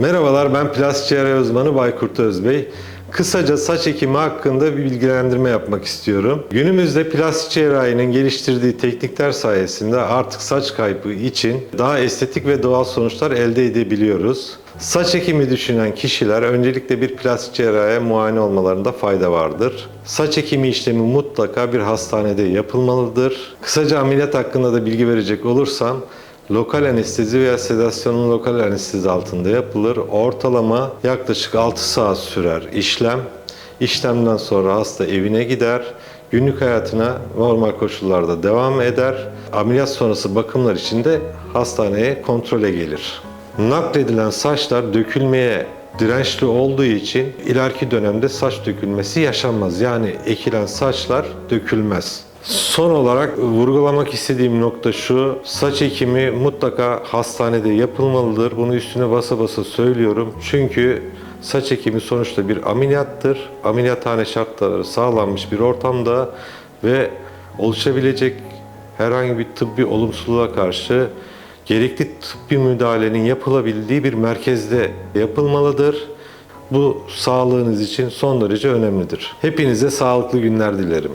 Merhabalar ben plastik cerrahi uzmanı Baykurt Özbey. Kısaca saç ekimi hakkında bir bilgilendirme yapmak istiyorum. Günümüzde plastik cerrahinin geliştirdiği teknikler sayesinde artık saç kaybı için daha estetik ve doğal sonuçlar elde edebiliyoruz. Saç ekimi düşünen kişiler öncelikle bir plastik cerrahiye muayene olmalarında fayda vardır. Saç ekimi işlemi mutlaka bir hastanede yapılmalıdır. Kısaca ameliyat hakkında da bilgi verecek olursam Lokal anestezi veya sedasyonun lokal anestezi altında yapılır. Ortalama yaklaşık 6 saat sürer işlem. İşlemden sonra hasta evine gider. Günlük hayatına normal koşullarda devam eder. Ameliyat sonrası bakımlar için de hastaneye kontrole gelir. Nakledilen saçlar dökülmeye dirençli olduğu için ileriki dönemde saç dökülmesi yaşanmaz. Yani ekilen saçlar dökülmez. Son olarak vurgulamak istediğim nokta şu. Saç ekimi mutlaka hastanede yapılmalıdır. Bunu üstüne basa basa söylüyorum. Çünkü saç ekimi sonuçta bir ameliyattır. Ameliyathane şartları sağlanmış bir ortamda ve oluşabilecek herhangi bir tıbbi olumsuzluğa karşı gerekli tıbbi müdahalenin yapılabildiği bir merkezde yapılmalıdır. Bu sağlığınız için son derece önemlidir. Hepinize sağlıklı günler dilerim.